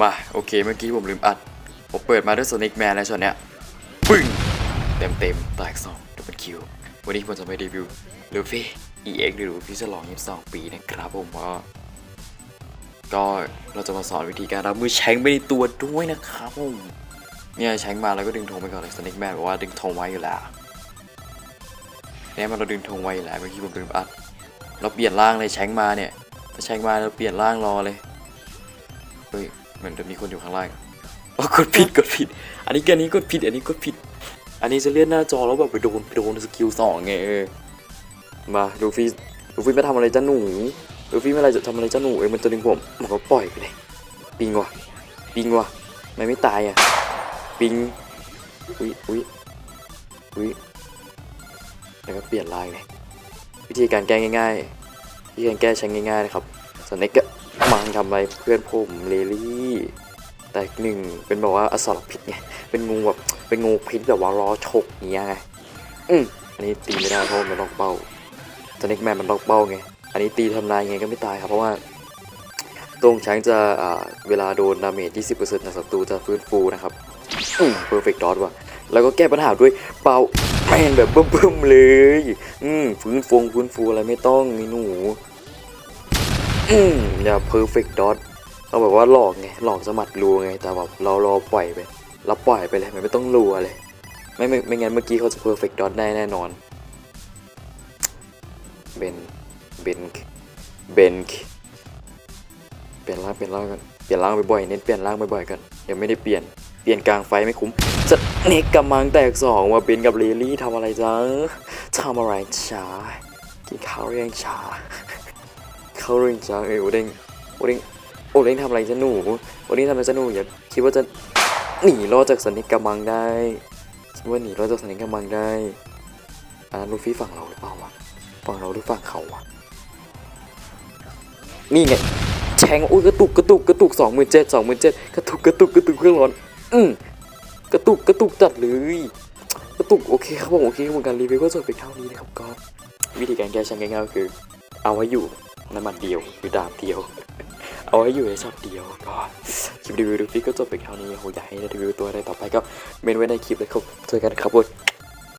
มาโอเคเมื่อกี้ผมลืมอัด ผมเปิดมาด้วยโซนิกแมนแล้วช็อตเนี้ยปึ้งเต็มเต็มๆแตกสองดับเบิลคิววันนี้ผมจะมารีวิวลูฟี่ EX หรือลูฟี่ฉลอง 22 ปีนะครับผมก็ก็เราจะมาสอนวิธีการรับมือแชงไปในตัวด้วยนะครับผมเนี่ยแชงมาแล้วก็ดึงธงไปก่อนเลยโซนิกแมนบอกว่าดึงธงไว้อยู่แล้วเนี่ยมันเราดึงธงไว้อยู่แล้วเมื่อกี้ผมลืมอัดเราเปลี่ยนร่างเลยแชงมาเนี่ยถ้าแชงมาเราเปลี่ยนร่างรอเลย เฮ้ยเหมือนจะมีคนอยู่ข้างล่างโอ้กดผิดกดผิด อันนี้อันนี้กดผิด อันนี้กดผิด อันนี้จะเลื่อนหน้าจอแล้วแบบไปโดนไปโดนสกิลสองไงเออมาลูฟี่ลูฟี่ไม่ทำอะไรจ้าหนูลูฟี่ไม่อะไรจะทำอะไรจ้าหนูเอ้ยมันจะดึงผมมันก็ปล่อยไปเลยปิงว่ะปิงว่ะไม่ไม่ตายอะปิงอุ้ยอุ้ยอุ้ยแล้วก็เปลี่ยนลายเลยวิธีการแก้ง่ายๆวิธีการแก้ใช้ง่ายๆนะครับ สเน็กก็มังทำอะไรเพื่อนผมเลลี่ แต่หนึ่งเป็นแบบว่าอสรพิษไง เป็นงูแบบ เป็นงูพิษแบบว่ารอฉกงเงี้ยไง อืมอันนี้ตีไม่ได้เพราะมันล็อกเป้าสเน็กแมนมันล็อกเป้าไง อันนี้ตีทำลายไงก็ไม่ตายครับเพราะว่าตรงช้างจะอ่าเวลาโดนดาเมจ 20%จากศัตรูจะฟื้นฟูนะครับอืมเพอร์เฟกต์ดอทว่ะ แล้วก็แก้ปัญหาด้วยเป่าแมนแบบเบิ่มๆเลย อืมฟื้นฟงฟื้นฟูอะไรไม่ต้องนี่หนู อย่าเพอร์เฟกต์ดอทเราแบบว่าหลอกไงหลอกสมัดรัวไงแต่แบบเรารอปล่อยไปเราปล่อยไปเลยมันไม่ต้องรัวเลย ไม่ไม่ไม่งั้นเมื่อกี้เขาจะเพอร์เฟกต์ดอทได้แน่นอนเบนเบนเบนเปลี่ยนร่างเปลี่ยนร่างกันเปลี่ยนร่างบ่อยๆเน้นเปลี่ยนร่างบ่อยๆกันเดี๋ยวไม่ได้เปลี่ยนเปลี่ยนกลางไฟไม่คุ้มสเนกกำมังแตกสองว่าเบนกับเลลี่ทำอะไรจ๊ะทำอะไรช้ากินข้าวเรียงช้า ข้าเรียงช้าเออโอเด้งโอเด้งโอเด้งทำอะไรจะหนูโอเด้งทำอะไรจะหนูอย่าคิดว่าจะหนีรอดจากสเนกกำมังได้คิดว่าหนีรอดจากสเนกกำมังได้อันนั้นลูฟี่ฝั่งเราหรือเปล่าวะฝั่งเราหรือฝั่งเขาวะนี่ไงแทงอุ้ยกระตุกกระตุกกระตุกสองหมื่นเจ็ดสองหมื่นเจ็ดกระตุกกระตุกกระตุกเครื่องร้อนอืมกระตุกกระตุกจัดเลยกระตุกโอเคครับผมโอเคครับผมการรีวิวก็จบไปเท่านี้นะครับก็วิธีการแก้ช่างง่ายๆก็คือ เอาไว้อยู่ นหมันเดียวหรือดาบเดียว เอาไว้อยู่ในช็อตเดียวก็คลิปรีวิวดูฟี่ก็จบไปเท่านี้โหอยากให้รีวิวตัวอะไรต่อไปก็เมนไว้ในคลิปเลยครับเจอกันครับผม